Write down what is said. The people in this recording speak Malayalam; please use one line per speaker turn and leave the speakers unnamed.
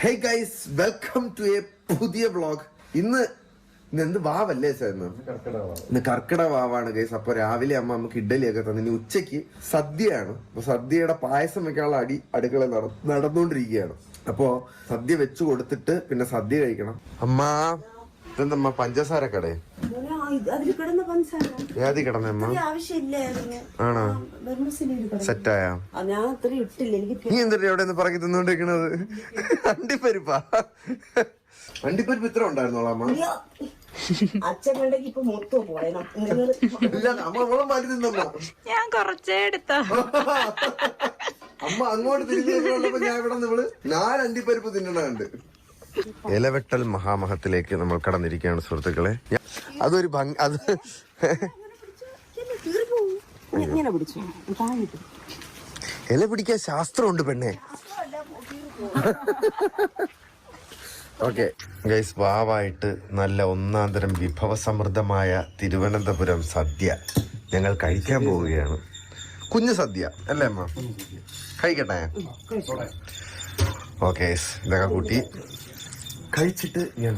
Hey guys welcome to a പുതിയ വ്ളോഗ് ഇന്ന് എന്ത് വാവല്ലേ സാർ ഇന്ന്? ഇന്ന് കർക്കിടക വാവാണ് ഗൈസ് അപ്പൊ രാവിലെ അമ്മ നമുക്ക് ഇഡ്ഡലിയൊക്കെ തന്നെ. ഇനി ഉച്ചയ്ക്ക് സദ്യയാണ്. അപ്പൊ സദ്യയുടെ പായസം വെക്കാനുള്ള അടി അടുക്കള നടന്നുകൊണ്ടിരിക്കുകയാണ്. അപ്പോ സദ്യ വെച്ചു കൊടുത്തിട്ട് പിന്നെ സദ്യ കഴിക്കണം. അമ്മ ഇതെന്തമ്മ പഞ്ചസാര കടേ ഏതി കിടന്നമ്മ ആണോ? സെറ്റായ? നീ എന്തിട്ട് എവിടെ നിന്ന് പറക്കി തിന്നോണ്ടിരിക്കണത്? അണ്ടിപ്പരിപ്പാ? അണ്ടിപ്പരിപ്പ് ഇത്ര ഉണ്ടായിരുന്നോളാം അമ്മ?
ഞാൻ കുറച്ചേ എടുത്ത.
അമ്മ അങ്ങോട്ട് തിരിഞ്ഞു ഞാൻ ഇവിടെ നിന്ന് ഇവൾ നാല് അണ്ടിപ്പരിപ്പ് തിന്നണുണ്ട് ഇലവെട്ടൽ മഹാമഹത്തിലേക്ക് നമ്മൾ കടന്നിരിക്കുകയാണ് സുഹൃത്തുക്കളെ. അതൊരു ഭംഗി അത് ഇല പിടിക്കാൻ ശാസ്ത്രമുണ്ട് പെണ്ണേ. ഓക്കെ. ഗൈസ് വാവായിട്ട് നല്ല ഒന്നാം തരം വിഭവസമൃദ്ധമായ തിരുവനന്തപുരം സദ്യ ഞങ്ങൾ കഴിക്കാൻ പോവുകയാണ്. കുഞ്ഞു സദ്യ അല്ലേ അമ്മ? കഴിക്കട്ടെ? ഓക്കെ ഇതൊക്കെ കൂട്ടി. കഴിച്ചിട്ട് ഞാൻ